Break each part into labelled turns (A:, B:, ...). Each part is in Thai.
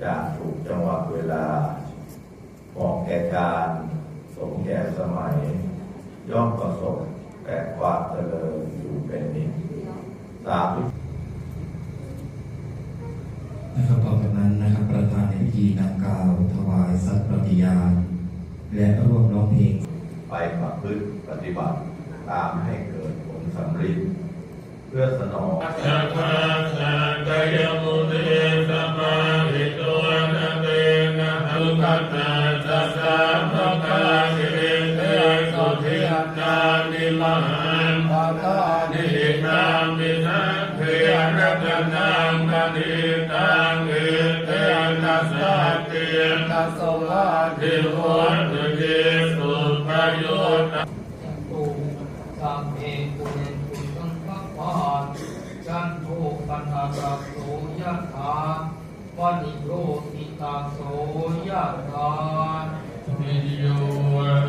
A: อย่างถูกจังหวะเวลาเหมาะแก่การสมแก่สมัย ย่อมประสบแต่ความเจริญอยู่เป็นนิจสาธุ
B: นะครับต่อจากนั้นนะครับประธานในพิธีนำกล่าวถวายสัตย์ปฏิญาณและร่วมร้องเพลง
A: ไปประพฤติปฏิบัติตามให้เกิดผลสำเร็จเพื่อสนอง
C: ทุกขตาสัสสะภะคะเอเตสุทิตานิมหันภะตานินามินังเทระตนังมณิตังเอเตนะสัตตนะสวะทิโหตุเยสุปโยต
D: ตุสัมเพปุเรนตุสังฆปานจันโทปนาราโสยะถา วันิโรติตาโสยะถา
C: วิโย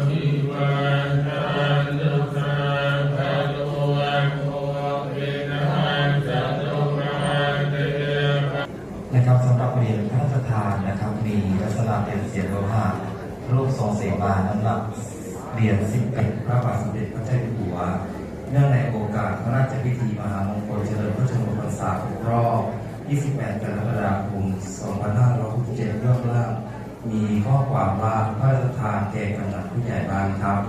C: หิวันตันตุสัพพะโลโภวินัสสตุมาเต
B: นะครับสำหรับเหรียญพระราชทานนะครับ มีลักษณะเป็นเสียงโลหะรูปทรงเสมาน้ำหนักเหรียญสิบเอ็ดพระบาทสมเด็จพระเจ้าอยู่หัว เนื่องในโอกาสพระราชพิธีมหามง 28กรกฎาคม2567ยอดล่างมีข้อความว่าพระราชทานแก่กำนันผู้ใหญ่บ้านครับ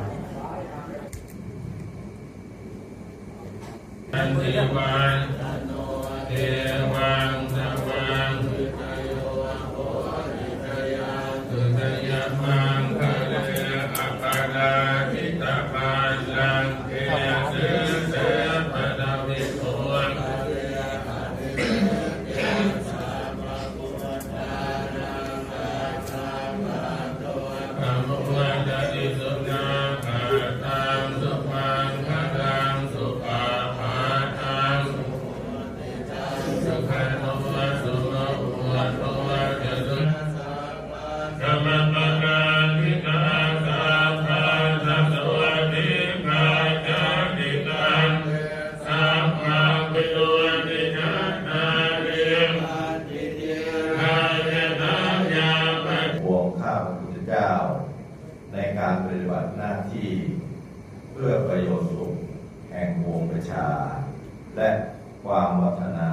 C: อันติวันเทวัง
A: ในการปฏิบัติหน้าที่ เพื่อประโยชน์สุขแห่งวงประชา และความวัฒนา